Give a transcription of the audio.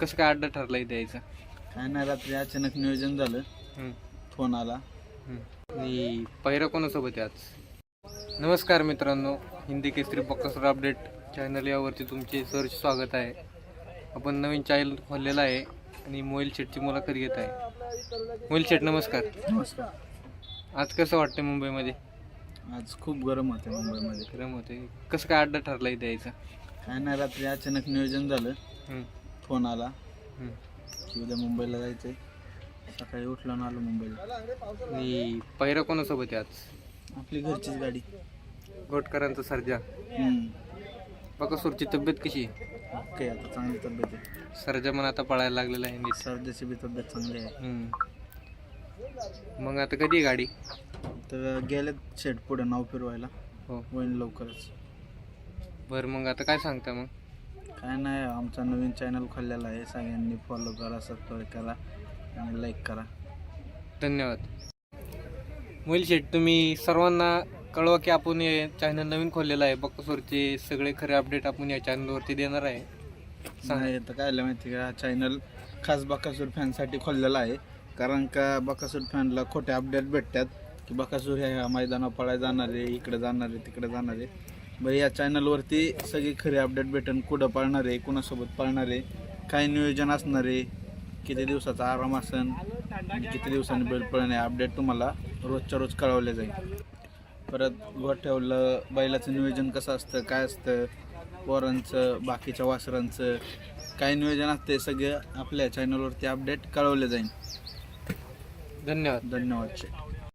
कसं काय अड्डा ठरला इथे यायचं काय नाही रात्री अचानक नियोजन झालं. फोन आला. आणि पहिरा कोणासोबत आहे आज? नमस्कार मित्रांनो हिंदी केसरी बक्कासूर अपडेट चॅनल यावरती तुमचे सहर्ष स्वागत आहे. आपण नवीन चॅनल खोललेला आहे आणि मोबाईल शेटची मुलाखत घेत आहे. मोबाईल शेट नमस्कार. नमस्कार. आज कसं वाटतं मुंबईमध्ये? आज खूप गरम होते मुंबईमध्ये. गरम होते. कसं काय अड्डा ठरला इथे यायचं काय नाही रात्री अचानक नियोजन झालं. फोन आला. की उद्या मुंबईला जायचंय. सकाळी उठलो आणि आलो मुंबईला. आणि पहिरा कोणासोबत आहे आज? आपली घरचीच गाडी. घोटकरांचा सर्जा. हम्म. बकासूरची तब्येत कशी आहे? ओके आता चांगली तब्येत आहे. सर्जा पण आता पळायला लागलेला आहे नीट. सर्जाची बी तब्येत चांगली आहे. हम्म. मग आता कधी आहे गाडी? तर गेलेत शेट पुढे नाव फिरवायला. हो. होईन लवकरच. बरं मग आता काय सांगता मग? काय नाही आमचा नवीन चॅनल खोललेला आहे. सगळ्यांनी फॉलो करा सबस्क्राईब करा आणि लाईक करा. धन्यवाद. मोहिल शेठ तुम्ही सर्वांना कळवा की आपण हे चॅनल नवीन खोललेलं आहे. बक्कसूरचे सगळे खरे अपडेट आपण या चॅनलवरती देणार आहे. सांगा. तर काय माहिती का? हा चॅनल खास बकासूर फॅनसाठी खोललेला आहे. कारण का बकासूर फॅनला खोटे अपडेट भेटतात की बकासूर ह्या मैदानावर पळायला जाणार आहे इकडे जाणार आहे तिकडे जाणार. आहे बरं या चॅनलवरती सगळी खरी अपडेट भेटेन. कुठं पळणार आहे कुणासोबत पळणार आहे काय नियोजन असणार आहे किती दिवसाचा आराम असेल आणि किती दिवसांनी बैल पळणे अपडेट तुम्हाला रोजच्या रोज कळवले जाईल. परत गोठ्यावलं बैलाचं नियोजन कसं असतं काय असतं पोरांचं बाकीच्या वासरांचं काय नियोजन असते सगळं आपल्या चॅनलवरती अपडेट कळवले जाईल. धन्यवाद. धन्यवाद शेठ.